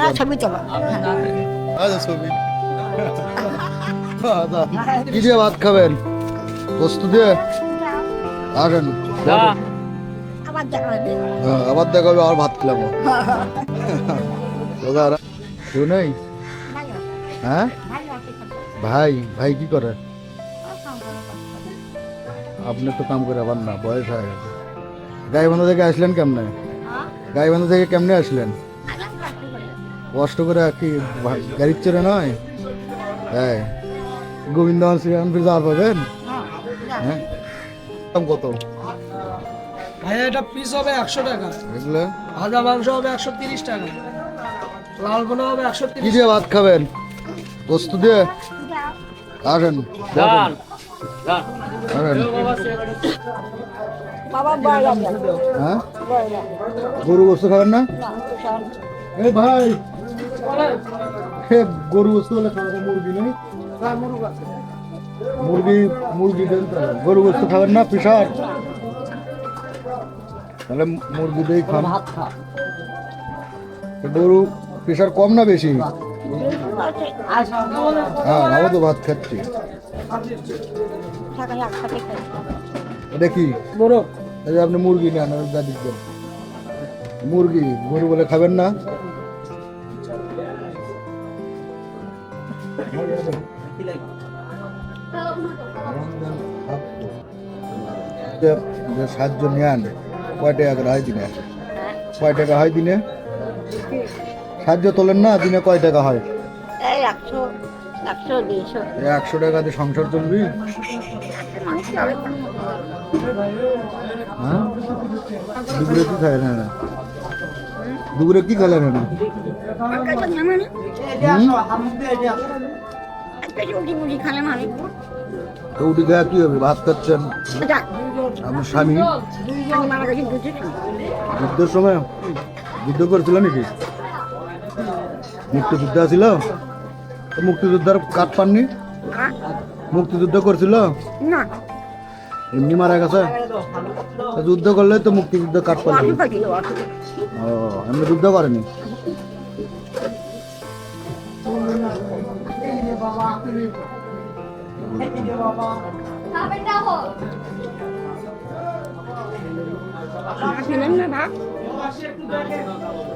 দাঁড়া ছবি তোলো। আচ্ছা ছবি। কি দিয়ে ভাত খাবেন? পোস্ত দিয়ে? আসেন আবার দেখা হবে হ্যাঁ, আবার দেখা হবে আর ভাত খেলাম। দাদা আর কেউ নেই? হ্যাঁ? ভাই ভাই কি করে? আপনি তো কাম করে আবার না বয়স হয়ে গেছে। গাইবান্ধা থেকে আসলেন কেমনে? গাই গাইবান্ধা থেকে কেমনে আসলেন? কষ্ট করে আর কি গাড়ির চড়ে নয়? হ্যাঁ গোবিন্দ শ্রীরাম যাওয়ার পাবেন হ্যাঁ? দাম কত? ভাইয়া এটা পিস হবে একশো টাকা। এগুলো? ভাজা মাংস হবে একশো তিরিশ টাকা। লাল বোনা হবে একশো কি দিয়ে ভাত খাবেন? পোস্ত দিয়ে? আসেন হ্যাঁ? গরু বস্তু খাবেন না? এ ভাই গরু হলে খাওয়া মুরগি নেই। মুরগি মুরগি দেন গরু খাবেন না প্রেশার তাহলে মুরগি খান। গরু প্রেশার কম না বেশি? হ্যাঁ আমি তো ভাত খাচ্ছি। এটা কি? আপনি মুরগি নেন আর দাদি মুরগি গরু বলে খাবেন না? যে- সাহায্য নেন কয় টাকা করে হয় দিনে কয় টাকা হয় দিনে সাহায্য তোলেন না দিনে কয় টাকা হয় একশো টাকা দিয়ে সংসার চলবি হ্যাঁ দুপুরে কি খায় না দুপুরে কি খেলেন না রুটি মুড়ি তো উঠে খাওয়া কি হবে? ভাত খাচ্ছেন আপনার স্বামী। মারা গেছি যুদ্ধের সময়। যুদ্ধ করেছিল নাকি? মুক্তিযুদ্ধ ছিল তো মুক্তিযুদ্ধের কাঠ পাননি? মুক্তিযুদ্ধ করছিল? না। এমনি মারা গেছে? যুদ্ধ করলে তো মুক্তিযুদ্ধ কাঠ পান আমি পাইছি ও এমনি যুদ্ধ করেনি? কিনেন না ভাত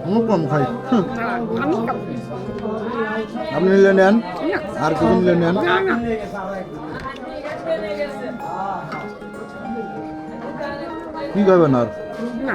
আমি কম খাই। আপনি নিলে নেন আর কিছু নিলে নেন কি খাবেন আর না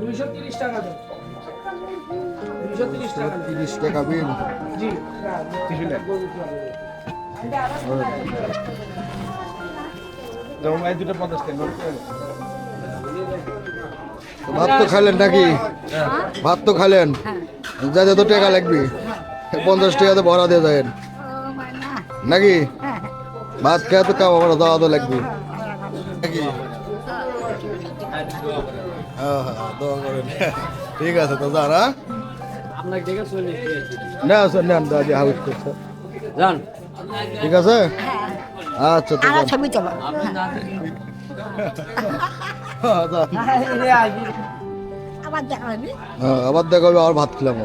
দুইশো তিরিশ টাকা দুইশো তিরিশ টাকা তিরিশ টাকা বিল জি। ভাত তো খাইলেন নাকি? ভাত তো খাইলেন? যা যত টাকা লাগবে পঞ্চাশ টাকাতে ভরা দিয়ে যায় নাকি? ভাত খেয়ে তো কাম আমরা দেওয়া তো লাগবে। নাকি? হ্যাঁ হ্যাঁ করেন। ঠিক আছে তো যারা আপনাকে দেখে না স্যার নেন দাদি হাউস করছে। যান। ঠিক আছে? আচ্ছা তো আবার। ছবি হ্যাঁ, আবার দেখা হবে হ্যাঁ, আবার দেখা হবে আর ভাত খেলাম